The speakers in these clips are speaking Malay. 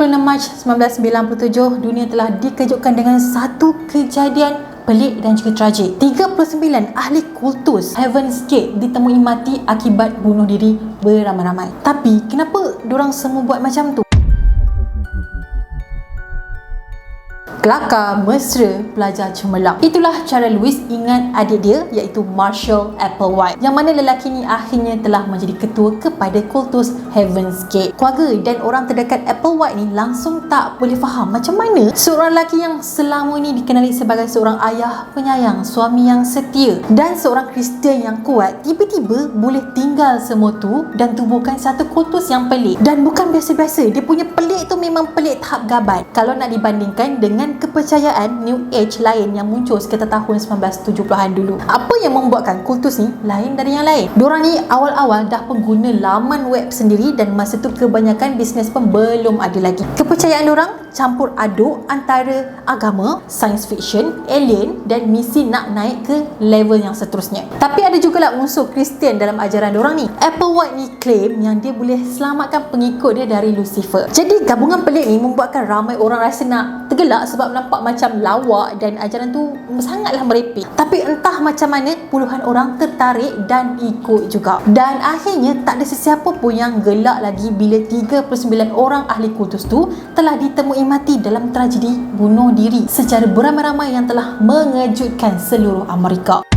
Pada 26 Mac 1997, dunia telah dikejutkan dengan satu kejadian pelik dan juga tragik. 39 ahli kultus Heaven's Gate ditemui mati akibat bunuh diri beramai-ramai. Tapi kenapa diorang semua buat macam tu? Kelakar, mesra, pelajar cemerlang. Itulah cara Louis ingat adik dia iaitu Marshall Applewhite yang mana lelaki ni akhirnya telah menjadi ketua kepada kultus Heaven's Gate. Keluarga dan orang terdekat Applewhite ni langsung tak boleh faham macam mana seorang lelaki yang selama ni dikenali sebagai seorang ayah penyayang, suami yang setia dan seorang Kristian yang kuat tiba-tiba boleh tinggal semua tu dan tubuhkan satu kultus yang pelik dan bukan biasa-biasa dia punya pelik tu memang pelik tahap gabat kalau nak dibandingkan dengan dengan kepercayaan New Age lain yang muncul sekitar tahun 1970-an dulu. Apa yang membuatkan kultus ni lain dari yang lain? Diorang ni awal-awal dah pengguna laman web sendiri dan masa tu kebanyakan bisnes pun belum ada lagi. Kepercayaan diorang campur aduk antara agama, science fiction, alien dan misi nak naik ke level yang seterusnya. Tapi ada juga lah unsur Kristian dalam ajaran diorang ni. Applewhite ni claim yang dia boleh selamatkan pengikut dia dari Lucifer. Jadi gabungan pelik ni membuatkan ramai orang rasa nak tergelak sebab nampak macam lawak dan ajaran tu sangatlah merepek. Tapi entah macam mana puluhan orang tertarik dan ikut juga. Dan akhirnya tak ada sesiapa pun yang gelak lagi bila 39 orang ahli kultus tu telah ditemui mati dalam tragedi bunuh diri secara beramai-ramai yang telah mengejutkan seluruh Amerika.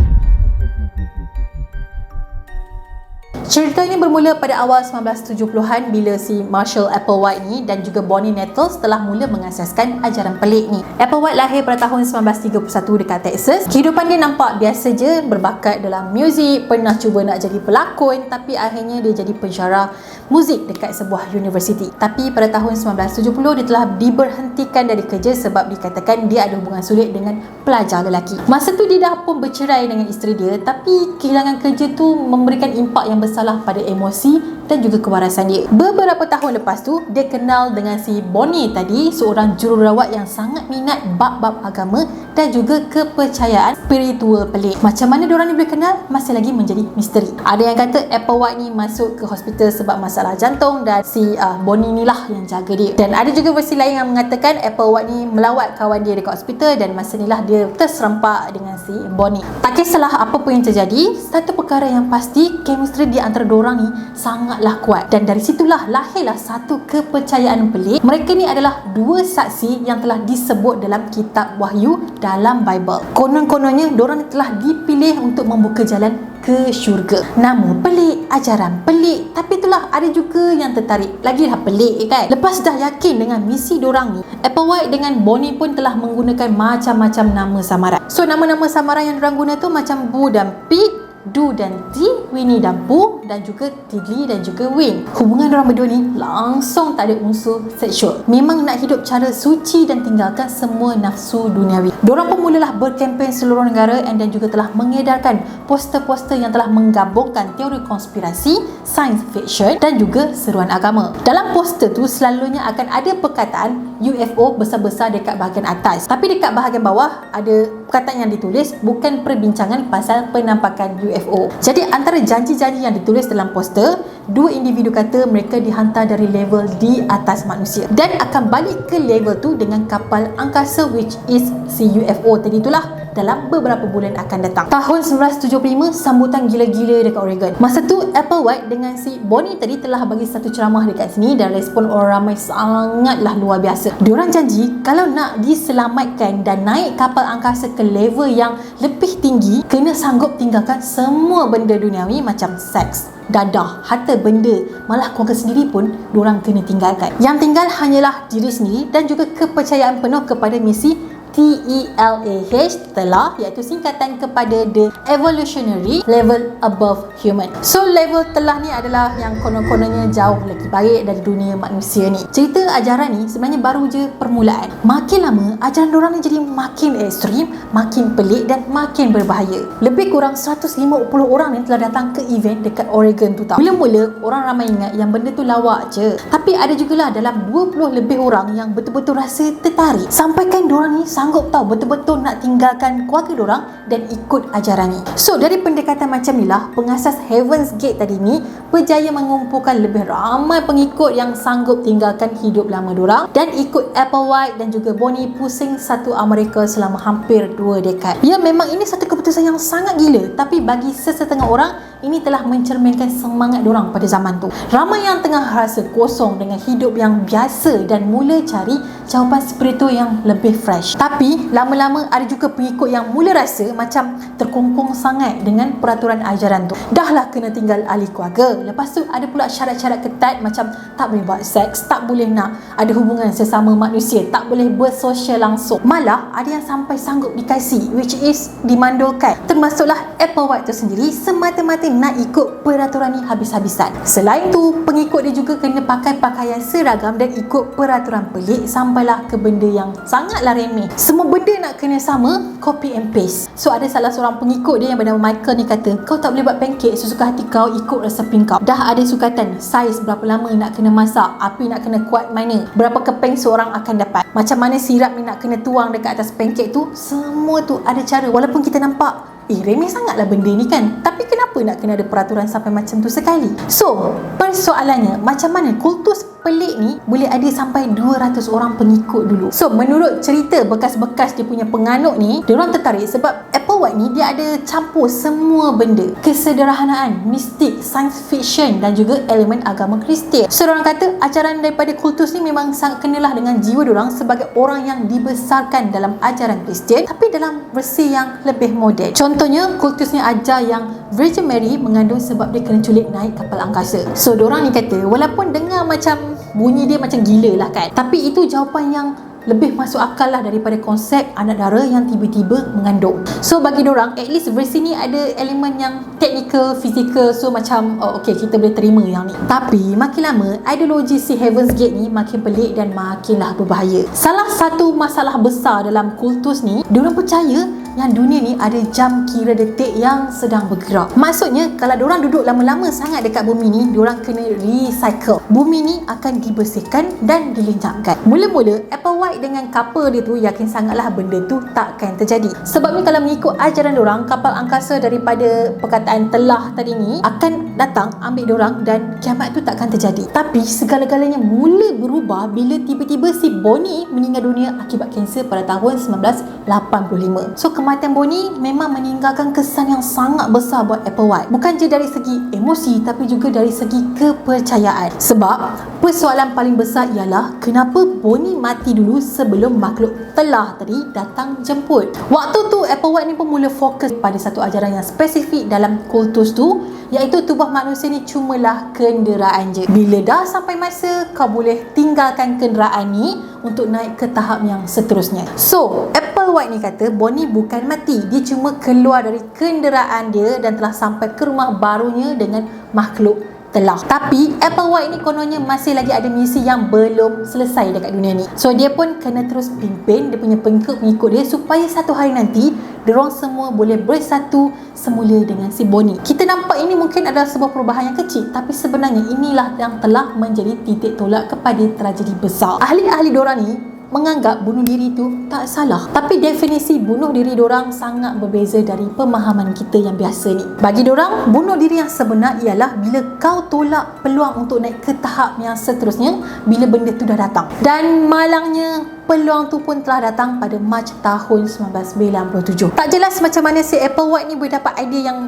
Cerita ini bermula pada awal 1970-an bila si Marshall Applewhite ni dan juga Bonnie Nettles telah mula mengasaskan ajaran pelik ni. Applewhite lahir pada tahun 1931 dekat Texas. Kehidupan dia nampak biasa je, berbakat dalam muzik, pernah cuba nak jadi pelakon tapi akhirnya dia jadi pensyarah muzik dekat sebuah universiti. Tapi pada tahun 1970 dia telah diberhentikan dari kerja sebab dikatakan dia ada hubungan sulit dengan pelajar lelaki. Masa tu dia dah pun bercerai dengan isteri dia tapi kehilangan kerja tu memberikan impak yang besar masalah pada emosi dan juga kewarasan dia. Beberapa tahun lepas tu, dia kenal dengan si Bonnie tadi, seorang jururawat yang sangat minat bab-bab agama dan juga kepercayaan spiritual pelik. Macam mana diorang ni boleh kenal? Masih lagi menjadi misteri. Ada yang kata Apple White ni masuk ke hospital sebab masalah jantung dan si uh, Bonnie ni lah yang jaga dia. Dan ada juga versi lain yang mengatakan Apple White ni melawat kawan dia dekat hospital dan masa ni lah dia terserempak dengan si Bonnie. Tak kisahlah apa pun yang terjadi, satu perkara yang pasti, chemistry di antara diorang ni sangatlah kuat. Dan dari situlah lahirlah satu kepercayaan pelik mereka ni adalah dua saksi yang telah disebut dalam kitab wahyu dalam Bible. Konon-kononnya diorang ni telah dipilih untuk membuka jalan ke syurga. Nama pelik ajaran pelik. Tapi itulah ada juga yang tertarik. Lagilah pelik kan? Lepas dah yakin dengan misi diorang ni Applewhite dengan Bonnie pun telah menggunakan macam-macam nama samaran. So nama-nama samaran yang diorang guna tu macam Bu dan Pete Du dan T, Winnie dan Pooh dan juga Tigli dan juga Win. Hubungan orang berdua ni langsung tak ada unsur seksual. Memang nak hidup cara suci dan tinggalkan semua nafsu duniawi. Diorang pun mulalah berkempen seluruh negara dan juga telah mengedarkan poster-poster yang telah menggabungkan teori konspirasi, science fiction dan juga seruan agama. Dalam poster tu selalunya akan ada perkataan UFO besar-besar dekat bahagian atas. Tapi dekat bahagian bawah ada perkataan yang ditulis bukan perbincangan pasal penampakan UFO. Jadi antara janji-janji yang ditulis dalam poster, dua individu kata mereka dihantar dari level di atas manusia dan akan balik ke level tu dengan kapal angkasa which is si UFO tadi itulah dalam beberapa bulan akan datang. Tahun 1975, sambutan gila-gila dekat Oregon. Masa tu, Applewhite dengan si Bonnie tadi telah bagi satu ceramah dekat sini dan respon orang ramai sangatlah luar biasa. Diorang janji kalau nak diselamatkan dan naik kapal angkasa ke level yang lebih tinggi, kena sanggup tinggalkan semua benda duniawi macam seks, dadah, harta benda, malah keluarga sendiri pun diorang kena tinggalkan. Yang tinggal hanyalah diri sendiri dan juga kepercayaan penuh kepada misi TELAH telah iaitu singkatan kepada the evolutionary level above human. So level telah ni adalah yang konon-kononnya jauh lagi baik dari dunia manusia ni. Cerita ajaran ni sebenarnya baru je permulaan. Makin lama ajaran orang ni jadi makin ekstrim, makin pelik dan makin berbahaya. Lebih kurang 150 orang ni telah datang ke event dekat Oregon tu tau. Mula-mula orang ramai ingat yang benda tu lawak je. Tapi ada jugalah dalam 20 lebih orang yang betul-betul rasa tertarik. Sampaikan diorang ni sanggup tahu betul-betul nak tinggalkan keluarga orang dan ikut ajaran ni. So dari pendekatan macam ni lah pengasas Heaven's Gate tadi ni berjaya mengumpulkan lebih ramai pengikut yang sanggup tinggalkan hidup lama orang dan ikut Applewhite dan juga Bonnie pusing satu Amerika selama hampir dua dekad. Ya memang ini satu keputusan yang sangat gila tapi bagi sesetengah orang ini telah mencerminkan semangat orang pada zaman tu. Ramai yang tengah rasa kosong dengan hidup yang biasa dan mula cari jawapan spiritual yang lebih fresh. Tapi lama-lama ada juga pengikut yang mula rasa macam terkungkung sangat dengan peraturan ajaran tu. Dahlah kena tinggal ahli keluarga. Lepas tu ada pula syarat-syarat ketat macam tak boleh buat seks, tak boleh nak ada hubungan sesama manusia, tak boleh bersosial langsung. Malah ada yang sampai sanggup dikasih which is dimandulkan. Termasuklah Apple White tu sendiri semata-mata nak ikut peraturan ni habis-habisan. Selain tu, pengikut dia juga kena pakai pakaian seragam dan ikut peraturan pelik sampailah ke benda yang sangatlah remeh. Semua benda nak kena sama, copy and paste. So ada salah seorang pengikut dia yang bernama Michael ni kata, kau tak boleh buat pancake sesuka hati kau ikut resepi kau. Dah ada sukatan, saiz berapa lama nak kena masak, api nak kena kuat mana, berapa keping seorang akan dapat. Macam mana sirap ni nak kena tuang dekat atas pancake tu, semua tu ada cara. Walaupun kita nampak Eh remeh sangatlah benda ni kan? Tapi kenapa nak kena ada peraturan sampai macam tu sekali? So persoalannya Macam mana kultus pelik ni Boleh ada sampai 200 orang pengikut dulu? So menurut cerita bekas-bekas dia punya penganut ni Diorang tertarik sebab White ni Dia ada campur semua benda Kesederhanaan, mistik, science fiction Dan juga elemen agama Kristian So diorang kata ajaran daripada kultus ni Memang sangat kenalah dengan jiwa diorang Sebagai orang yang dibesarkan dalam ajaran Kristian Tapi dalam versi yang lebih moden Contoh Contohnya, kultus ni ajar yang Virgin Mary mengandung sebab dia kena culik naik kapal angkasa. So, orang ni kata, walaupun dengar macam bunyi dia macam gila lah kan. Tapi itu jawapan yang lebih masuk akal lah daripada konsep anak dara yang tiba-tiba mengandung. So bagi orang at least versi ni ada elemen yang technical, physical so macam oh okay kita boleh terima yang ni. Tapi makin lama ideologi si Heaven's Gate ni makin pelik dan makinlah berbahaya. Salah satu masalah besar dalam kultus ni, diorang percaya yang dunia ni ada jam kira detik yang sedang bergerak. Maksudnya kalau diorang duduk lama-lama sangat dekat bumi ni, diorang kena recycle. Bumi ni akan dibersihkan dan dilenyapkan. Mula-mula Apple White dengan kapal dia tu yakin sangatlah benda tu takkan terjadi. Sebab ni kalau mengikut ajaran diorang, kapal angkasa daripada perkataan telah tadi ni akan datang ambil diorang dan kiamat tu takkan terjadi. Tapi segala-galanya mula berubah bila tiba-tiba si Bonnie meninggal dunia akibat kanser pada tahun 1985. So kematian Bonnie memang meninggalkan kesan yang sangat besar buat Apple White. Bukan je dari segi emosi tapi juga dari segi kepercayaan. Sebab persoalan paling besar ialah kenapa Bonnie mati dulu sebelum makhluk telah tadi datang jemput. Waktu tu Apple White ni pun mula fokus pada satu ajaran yang spesifik dalam kultus tu iaitu tubuh manusia ni cumalah kenderaan je. Bila dah sampai masa kau boleh tinggalkan kenderaan ni untuk naik ke tahap yang seterusnya. So, Apple White ni kata Bonnie bukan mati. Dia cuma keluar dari kenderaan dia dan telah sampai ke rumah barunya dengan makhluk telah. Tapi Apple White ni kononnya masih lagi ada misi yang belum selesai dekat dunia ni. So dia pun kena terus pimpin dia punya pengikut-pengikut dia supaya satu hari nanti diorang semua boleh bersatu semula dengan si Bonnie. Kita nampak ini mungkin adalah sebuah perubahan yang kecil tapi sebenarnya inilah yang telah menjadi titik tolak kepada tragedi besar. Ahli-ahli diorang ni menganggap bunuh diri itu tak salah. Tapi definisi bunuh diri orang sangat berbeza dari pemahaman kita yang biasa ni. Bagi orang, bunuh diri yang sebenar ialah bila kau tolak peluang untuk naik ke tahap yang seterusnya bila benda tu dah datang. Dan malangnya peluang tu pun telah datang pada Mac tahun 1997. Tak jelas macam mana si Apple White ni boleh dapat idea yang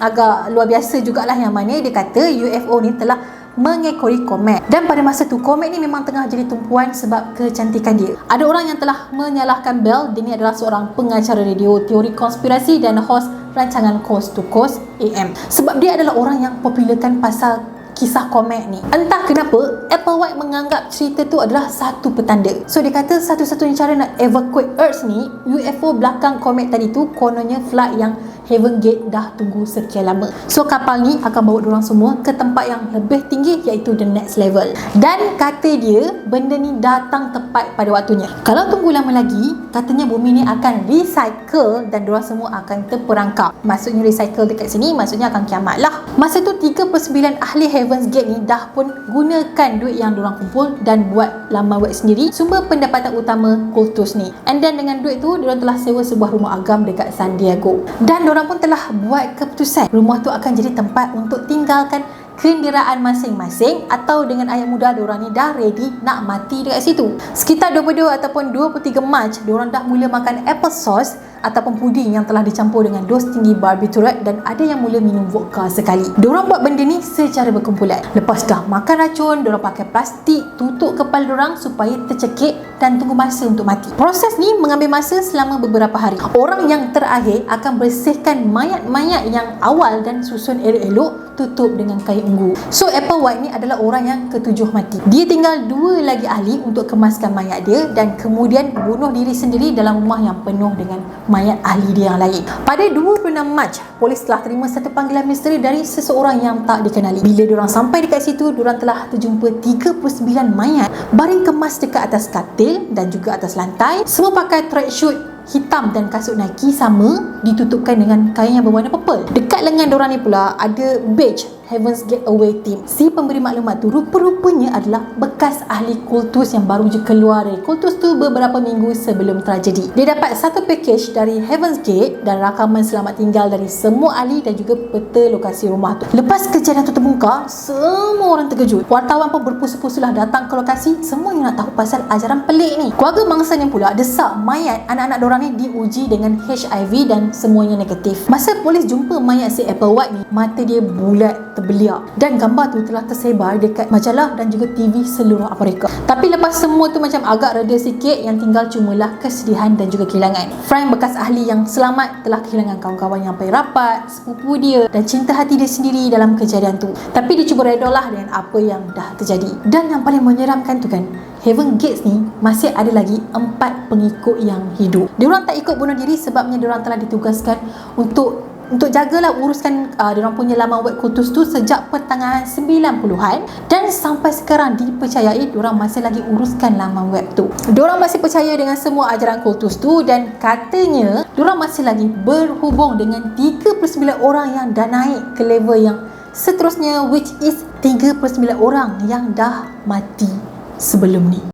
agak luar biasa jugalah yang mana dia kata UFO ni telah mengekori komet. Dan pada masa tu komet ni memang tengah jadi tumpuan sebab kecantikan dia. Ada orang yang telah menyalahkan Bell. Dia ni adalah seorang pengacara radio teori konspirasi dan host rancangan Coast to Coast AM sebab dia adalah orang yang popularkan pasal kisah komet ni. Entah kenapa Apple White menganggap cerita tu adalah satu petanda. So dia kata satu-satunya cara nak evacuate Earth ni UFO belakang komet tadi tu kononnya flight yang Heaven Gate dah tunggu sekian lama. So kapal ni akan bawa diorang semua ke tempat yang lebih tinggi iaitu the next level. Dan kata dia benda ni datang tepat pada waktunya. Kalau tunggu lama lagi, katanya bumi ni akan recycle dan diorang semua akan terperangkap. Maksudnya recycle dekat sini maksudnya akan kiamat lah. Masa tu 39 ahli Heaven's Gate ni dah pun gunakan duit yang diorang kumpul dan buat laman web sendiri sumber pendapatan utama kultus ni. And then dengan duit tu diorang telah sewa sebuah rumah agam dekat San Diego. Dan diorang pun telah buat keputusan rumah tu akan jadi tempat untuk tinggalkan kenderaan masing-masing atau dengan ayat muda diorang ni dah ready nak mati dekat situ. Sekitar 22 ataupun 23 Mac, diorang dah mula makan apple sauce ataupun puding yang telah dicampur dengan dos tinggi barbiturat dan ada yang mula minum vodka sekali. Diorang buat benda ni secara berkumpulan. Lepas dah makan racun, diorang pakai plastik tutup kepala diorang supaya tercekik dan tunggu masa untuk mati. Proses ni mengambil masa selama beberapa hari. Orang yang terakhir akan bersihkan mayat-mayat yang awal dan susun elok-elok tutup dengan kain unggu. So Apple White ni adalah orang yang ketujuh mati. Dia tinggal dua lagi ahli untuk kemaskan mayat dia dan kemudian bunuh diri sendiri dalam rumah yang penuh dengan mayat ahli dia yang lain. Pada 26 Mac, polis telah terima satu panggilan misteri dari seseorang yang tak dikenali. Bila diorang sampai dekat situ, diorang telah terjumpa 39 mayat baring kemas dekat atas katil dan juga atas lantai. Semua pakai tracksuit hitam dan kasut Nike sama ditutupkan dengan kain yang berwarna purple. Dekat lengan diorang ni pula ada badge Heaven's Getaway Team. Si pemberi maklumat tu rupa-rupanya adalah bekas ahli kultus yang baru je keluar dari kultus tu beberapa minggu sebelum tragedi. Dia dapat satu package dari Heaven's Gate dan rakaman selamat tinggal dari semua ahli dan juga peta lokasi rumah tu. Lepas kejadian tu terbongkar, semua orang terkejut. Wartawan pun berpusu-pusulah datang ke lokasi semua yang nak tahu pasal ajaran pelik ni. Keluarga mangsanya pula desak mayat anak-anak diorang ni diuji dengan HIV dan semuanya negatif. Masa polis jumpa mayat si Apple White ni, mata dia bulat terbeliak dan gambar tu telah tersebar dekat majalah dan juga TV seluruh Amerika. Tapi lepas semua tu macam agak reda sikit yang tinggal cumalah kesedihan dan juga kehilangan. Frank bekas ahli yang selamat telah kehilangan kawan-kawan yang paling rapat, sepupu dia dan cinta hati dia sendiri dalam kejadian tu. Tapi dia cuba redolah dengan apa yang dah terjadi. Dan yang paling menyeramkan tu kan, Heaven Gates ni masih ada lagi empat pengikut yang hidup. Diorang tak ikut bunuh diri sebabnya diorang telah ditugaskan untuk untuk jagalah uruskan uh, diorang punya laman web kultus tu sejak pertengahan 90-an dan sampai sekarang dipercayai diorang masih lagi uruskan laman web tu. Diorang masih percaya dengan semua ajaran kultus tu dan katanya diorang masih lagi berhubung dengan 39 orang yang dah naik ke level yang seterusnya which is 39 orang yang dah mati sebelum ni.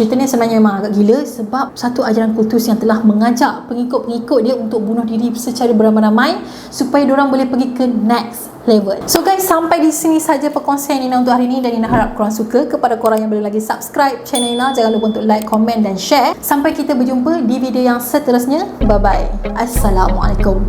Cerita ni sebenarnya memang agak gila sebab satu ajaran kultus yang telah mengajak pengikut-pengikut dia untuk bunuh diri secara beramai-ramai supaya diorang boleh pergi ke next level. So guys, sampai di sini saja perkongsian Nina untuk hari ini dan Nina harap korang suka. Kepada korang yang boleh lagi subscribe channel Nina, jangan lupa untuk like, komen dan share. Sampai kita berjumpa di video yang seterusnya. Bye-bye. Assalamualaikum.